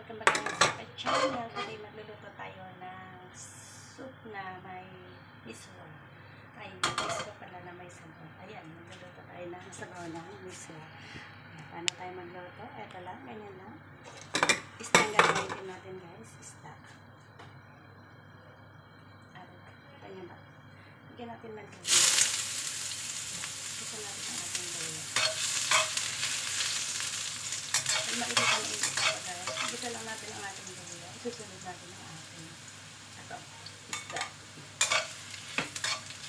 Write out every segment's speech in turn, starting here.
welcome back to my channel. Today magluluto tayo ng soup na may miswa. Ay, miswa pala na may sabaw. Ayan, magluluto tayo ng sabaw ng miswa. Paano tayo magluto? Ito lang, ganyan lang. Isda ang gagamitin natin guys. Isda. At, ganyan ba? Bigyan natin ng tubig. Ito natin ang ating gawin. Pag mainit ang init pa dito lang natin ang ating luya. Susunod natin ang ating ito, isda.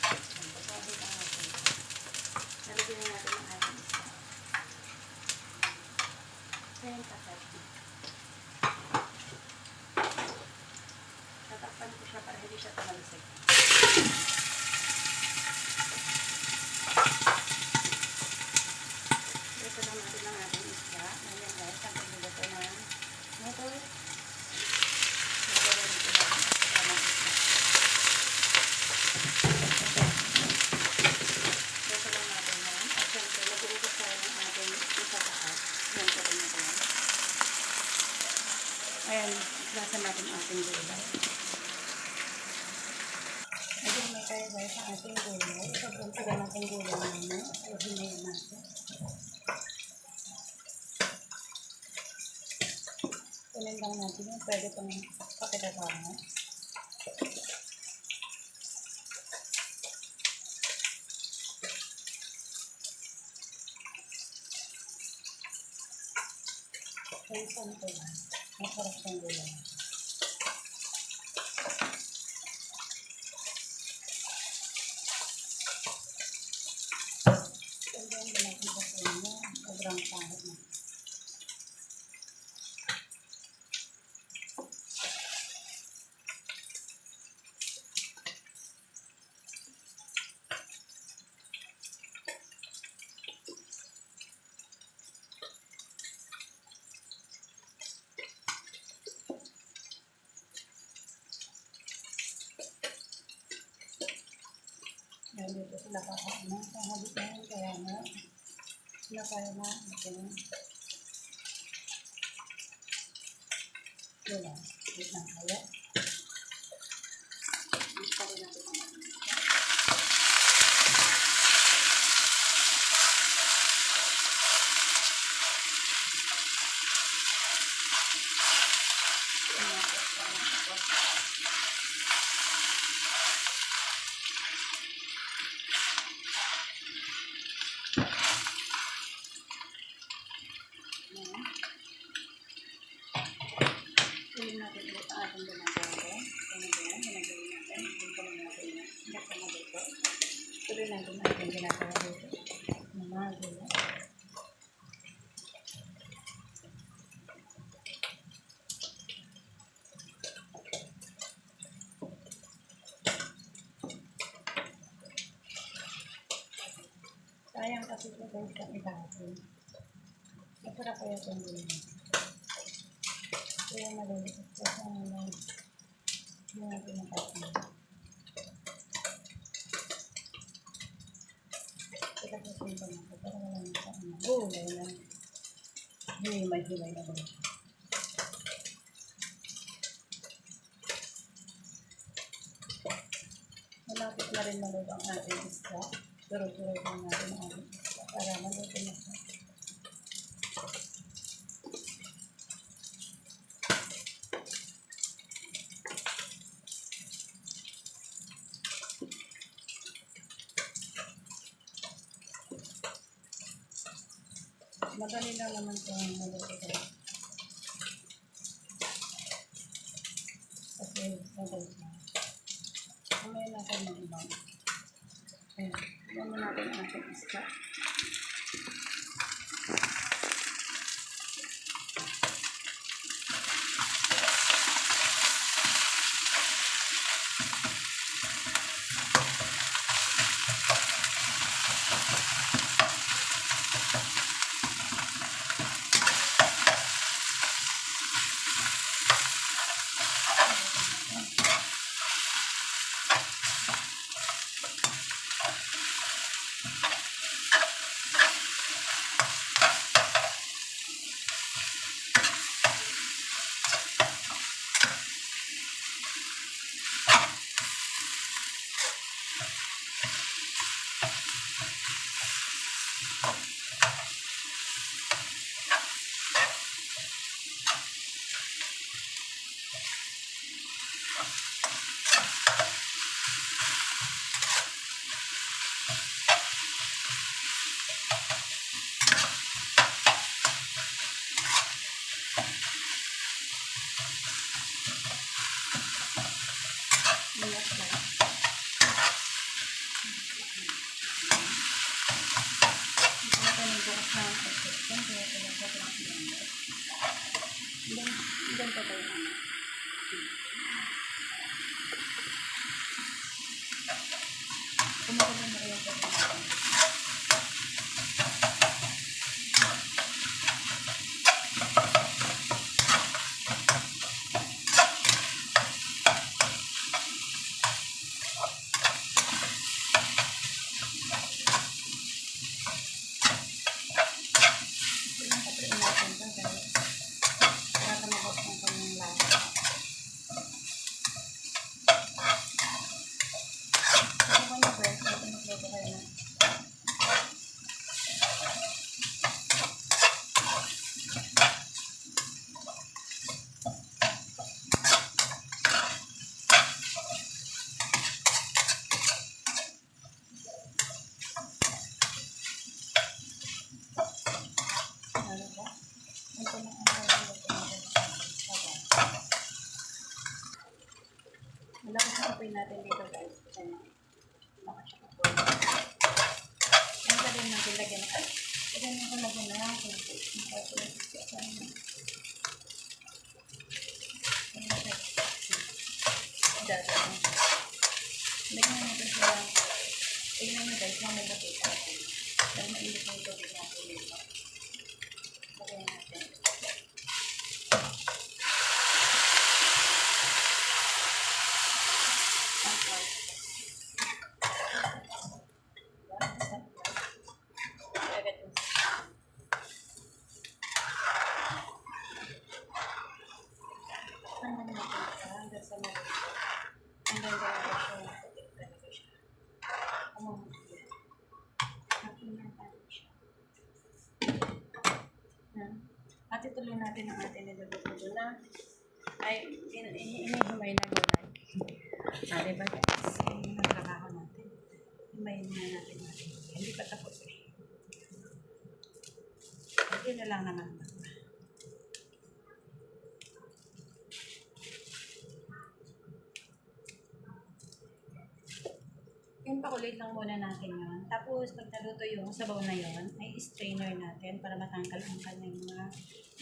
Ayan, Pasabit ang ating Nalagyan na natin ang ating isda. Ayan, tatat. Tatakpan ko siya para hindi siya tumalsik. Ito lang natin ang ating isda. Ngayon guys, ang pagluluto ng noodles. Nagawin ito lang ang ng isda. Ito lang natin yan. At syempre, nag-uukos tayo ng ating isa taas. Yan ko rin ito yan. Ayan, lasa natin ang ating gulay. Ayun, may guys ang ating gulay. Sobrang tagal natin gulay namin. Ayun, hinayin natin. Kunin lang natin yung pwede pang pakitatawa. Ay, saan ko lang? Masarap siyang gulay. And then, ginagawa ko sa inyo. Sobrang pangit na. Yan dito sila kakaano. Kahalik na yun, kaya nga. Sila kaya na. Ito na. Ito lang. Wait lang kaya. Gusto rin natin ang Ayan. Tuloy natin ulit ang ating ginagawa. Ano ba yan? Ginagawin natin. Dito lang natin yan. Hindi ka na dito. Tuloy natin ang ating ginagawa dito. Mga gula. Sayang kasi ito guys kami dati. Masarap kaya itong gulay. Kaya maliliit ko sa mga hindi natin napasin. Kaya kasi ito na ito. Pero wala na sa ano. Gulay na. Himay-himay na gulay. Malapit na rin maluto ang ating isda. Turo-turo lang natin ang isda para maluto na siya. Madali lang naman ito ang maluto ko. Kasi madali lang. Mamaya natin mag-ibang. Ayan. Ibang natin ang ating isda. Lagyan natin lagyan na lang. Lagyan natin siya. Tingnan nyo guys. Mamay na kita. Dahil mainit na yung tubig natin dito. Lagyan natin. Tapos, agad yung hanggang natin siya, hanggang sa meron siya. Hanggang talaga siya, nakutik talaga siya. Umumuti. Nakinan natin siya. Yan. At ituloy natin ang ating niluluto na ay in- in- inihimay na gulay. Ah, diba guys? Yun ang trabaho natin. Himayin na natin natin. Hindi pa tapos eh. Hindi na lang naman. Yung pakulit lang muna natin yun. Tapos, pag naluto yung sabaw na yun, ay strainer natin para matanggal ang kanyang mga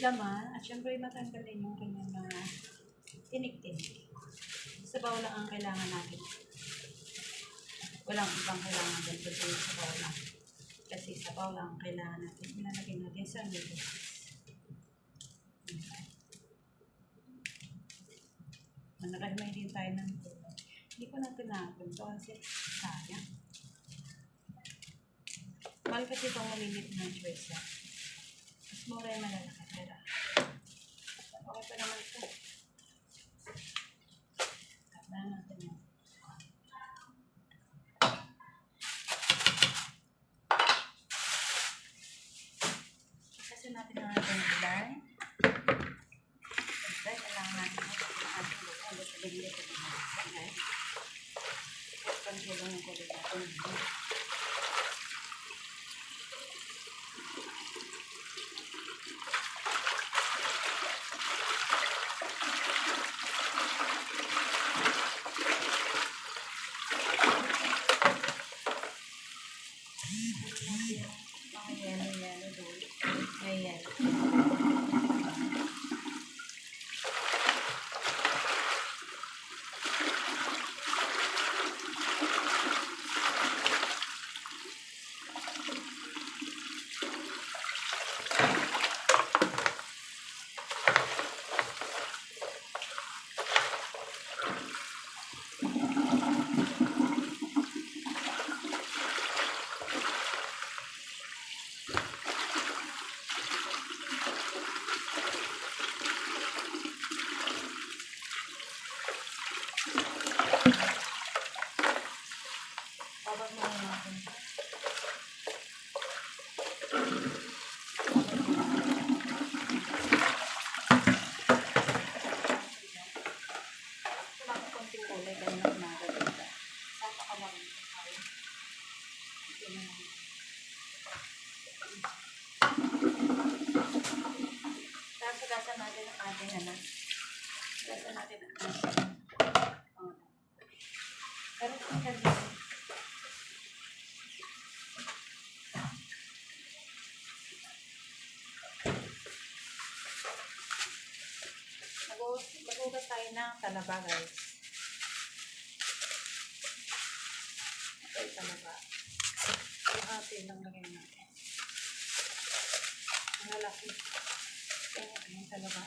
laman. At syempre, matanggal din yung kanyang mga tinik-tinik. Sabaw lang ang kailangan natin. Walang ibang kailangan din. Kundi sabaw lang. Kasi sabaw lang ang kailangan natin. Ilalagay natin sa noodles. Nakahimay din tayo ng. Hindi ko na tinapon to kasi sayang. Mahal kasi itong malilit na choice. Mas mura yung malalaki. Pero, okay pa naman ito. Tanda natin yan. Kasi natin ang ating gulay. Siyempre, kailangan natin ang ating gulay. Gusto din dito ng I'm sure Akong konting kulay, ganun ang nagaganda. Sapa ka tayo. Ito na lang. Tapos gasa natin ang ating ano. Gasa natin ang ating. Oh. Pero kasi Mag- Magugas tayo ng talaba, guys. Ito yung talaba. Kalahati lang lagay natin. Ang lalaki. Ito yung talaba.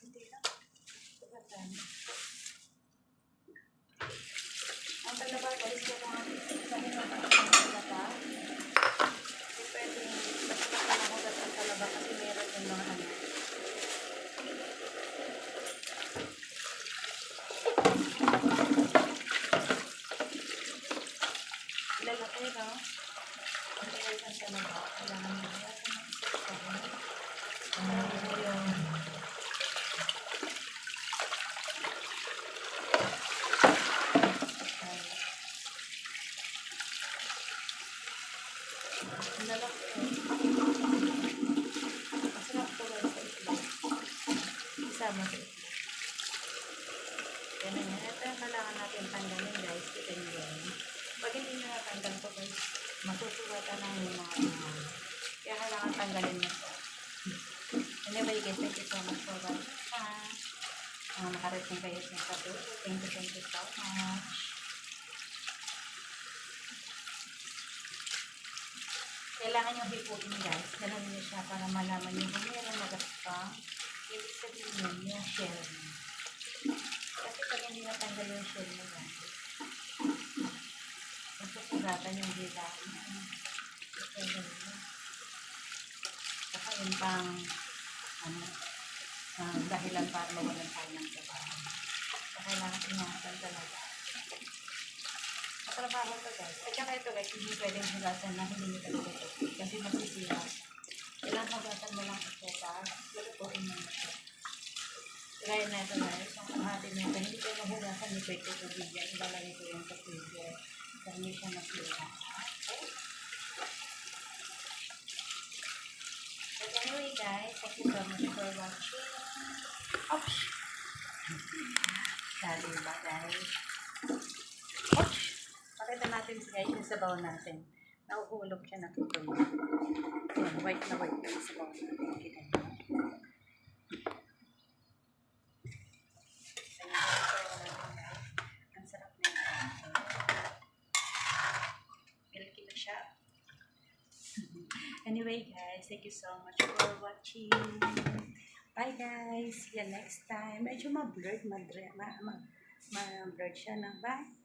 Hindi lang. Dami. Ang talaba guys, kailangan isahin mo ang talaba. Hindi pwedeng basta pinahugas ang talaba kasi meron yung mga ano. Lalaki, no? Ang tagal ang talaba. Kailangan mo hugasan ng isahin. Ano yung Ang lalaki. Masarap to guys sa itlog. Isama sa itlog. Ganun yan. Ito yung kailangan natin tanggalin guys. Kita nyo yan. Pag hindi nyo natanggal to guys, masusugatan ng mga mga. Kaya kailangan tanggalin mo siya. Anyway guys, thank you so much for watching. Uh, nakarating kayo sa dulo. Thank you, thank you so much. kailangan yung hipuin guys. Ganun niyo siya para malaman niyo kung meron magaspang. Ibig sabihin yun, yung shell niya. Kasi pag hindi natanggal yung shell niya guys, masasugatan yung dila niya. Ito yun. Yun pang, ano, ah, dahilan para mawalan tayo ng trabaho. So, kailangan ingatan talaga. Matrabaho to guys. At saka ito guys, hindi pwedeng hugasan na hindi nyo talaga ito. Kasi masisira. Kailangan hugasan mo lang ito tapos lulutuin mo ito. Gaya na ito guys, ang kalahati na ito, hindi ko mahugasan ni Pwede ko bigyan. Ilalagay ko yung sa freezer. Para hindi siya masira. Okay? Anyway guys, thank you so much for watching. Oops! Dali ba guys? Oops! Pakita natin si guys yung sabaw natin. Nauhulog siya na tutuloy. White na white yung sabaw natin. Kita niyo. Ayan, yung sabaw natin, guys. Ang sarap na yun. Milky na siya. Anyway guys, thank you so much for watching. Bye guys. See you next time. Medyo ma-blurred, ma-blurred ma, ma, ma-blurred siya na. Bye.